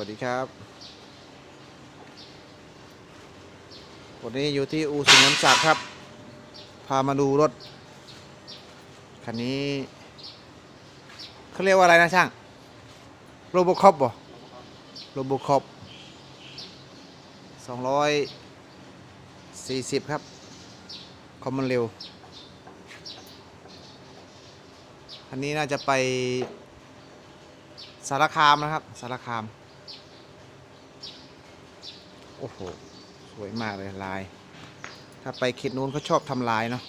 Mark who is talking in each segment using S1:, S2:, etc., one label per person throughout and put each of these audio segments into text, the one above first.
S1: วัสดีครับ วันนี้อยู่ที่อู่สุนนศักครับ พามาดูรถ คันนี้เขาเรียกว่าอะไรนะช่างโรบคอปบ่โรบคอปสองร้อยสี่สิบครับคอมมันเร็วคันนี้น่าจะไปสารคามนะครับ สารคาม โอ้โห สวยมากเลยลาย ถ้าไปเขตนู้นเขาชอบทำลายเนาะ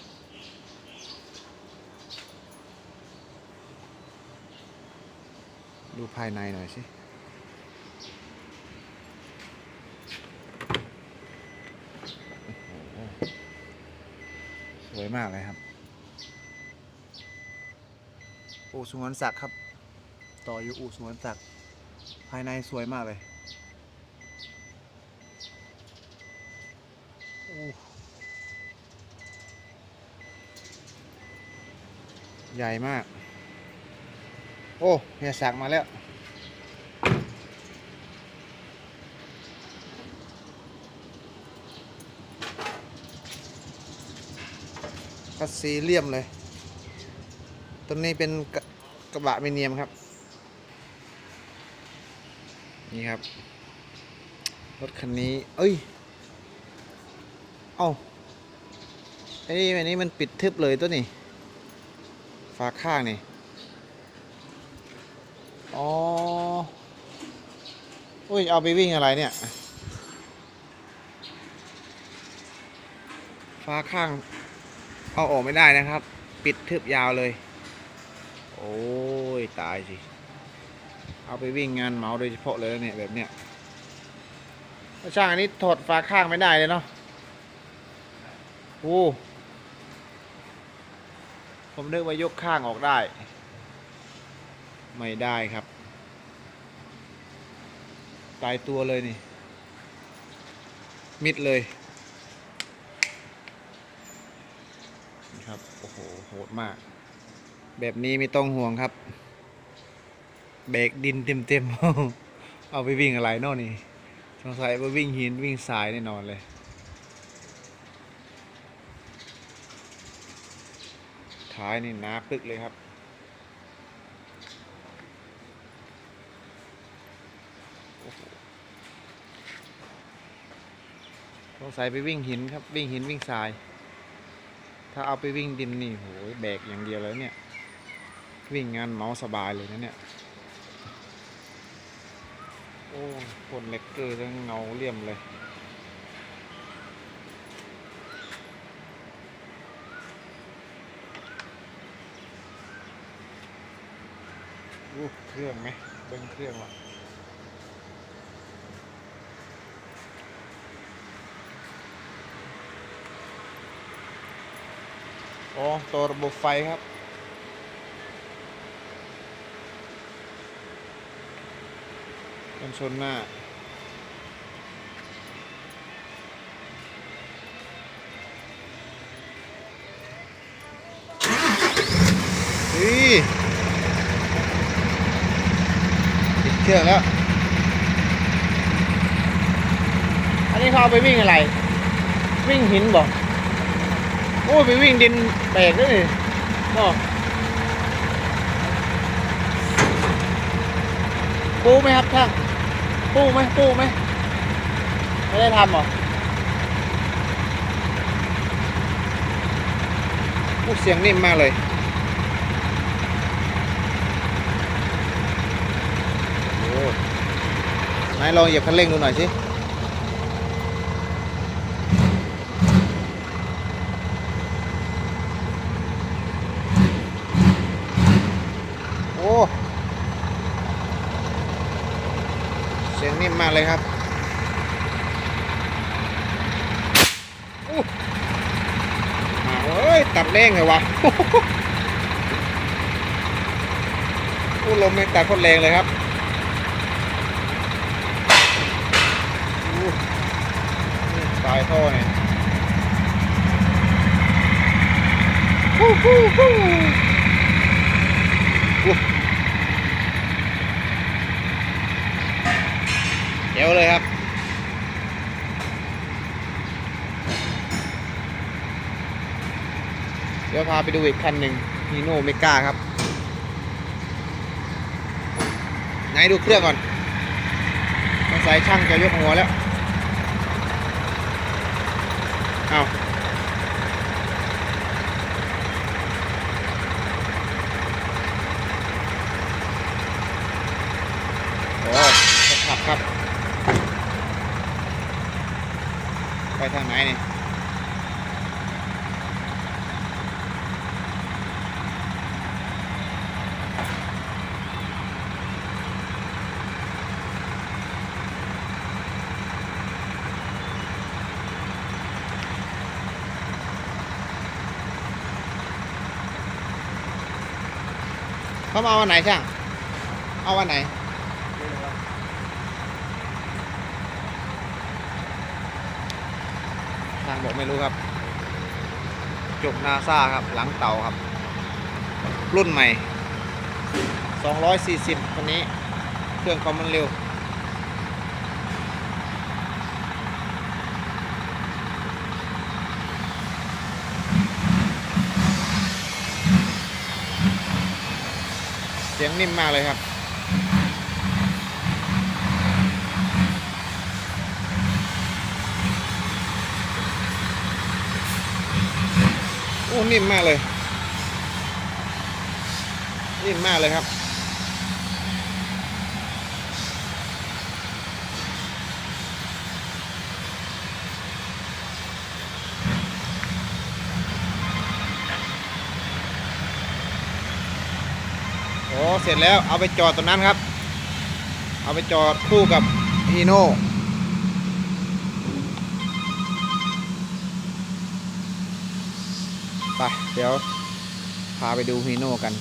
S1: ดูภายในหน่อยสิ สวยมากเลยครับโอ้สุวรรณศักดิ์ครับ ต่ออยู่อู่สวนสัตว์ภายในสวยมากเลย ใหญ่มาก โอ้เฮียสักมาแล้วคัสซีเลียมเลย ตัวนี้เป็นกระกระบะมิเนียมครับ นี่ครับ รถคันนี้ เอ้ย เอ้าไอ้นี่อันนี้มันปิดทึบเลยตัวนี้ ฝาข้างนี่ อ๋อ อุ้ย เอาไปวิ่งอะไรเนี่ยฟ้าข้าง เอาออกไม่ได้นะครับ ปิดทึบยาวเลย โอ้ย ตายสิ เอาไปวิ่งงานเมาโดยเฉพาะเลยเนี่ย แบบเนี้ยช่างอันนี้ถอดฝาข้างไม่ได้เลยเนาะโอ้ ผมนึกว่ายกข้างออกได้ ไม่ได้ครับ ตายตัวเลยนี่ มิดเลยนะครับ โอ้โห โหดมาก แบบนี้ไม่ต้องห่วงครับ เบรกดินเต็มเต็มเอาไปวิ่งอะไรเนอกนี่ สงสัยไปวิ่งหินวิ่งทรายแน่นอนเลย ท้ายนี่หนาปึกเลยครับโอ้โหสงสัยไปวิ่งหินครับ วิ่งหินวิ่งทราย ถ้าเอาไปวิ่งดินนี่โหแบกอย่างเดียวแล้วเนี่ย วิ่งงานเมาสบายเลยนะเนี่ยโอ้คนเล็กเกอร์ทั้งเงาเลี่ยมเลย รูปเครื่องไหมเบิ้งเครื่องว่ะโอ๋อตัวระบบไฟครับกันชนหน้าเฮ้ยติด เครื่อแล้ว อันนี้เขาเอาไปวิ่งอะไร วิ่งหินบอกโอ้ไปวิ่งดินแบกด้วยนี่บอกปูไหมครับท่านปูไหมปูไหมไม่ได้ทำหรอโอ้เสียงนิ่มมากเลย โอ้ นายลองเหยียบคันเร่งดูหน่อยสิโอ้เสียงนิ่มมากเลยครับอู้มาเอ้ยตัดเร่งเลยวะอู้ลมไม่ตัดคนแรงเลยครับอู้นี่ปลายท่เนี่ยฮู้ฮู้ฮู้อู้จ๋วเลยครับเดี๋ยวพาไปดูอีกคันหนึ่งฮีโน่เมกาครับไหนดูเครื่องก่อนสงสัยช่างจะยกหัวแล้ว เอาโอ้ขับครับ ไปทางไหนนี่ เขามาเอาวันไหนช่าง เอาวันไหน ทางบอกไม่รู้ครับ จบนาซาครับ หลังเต่าครับ รุ่นใหม่ 240คันนี้ เครื่องคอมมันเร็ว สียงนิ่มมากเลยครับ โอ้ นิ่มมากเลย นิ่มมากเลยครับ โอ้ เสร็จแล้วเอาไปจอดตรงนั้นครับ เอาไปจอดคู่กับฮีโน่ไปเดี๋ยวพาไปดูฮีโน่กัน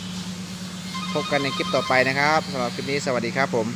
S1: พบกันในคลิปต่อไปนะครับสำหรับคลิปนี้สวัสดีครับผม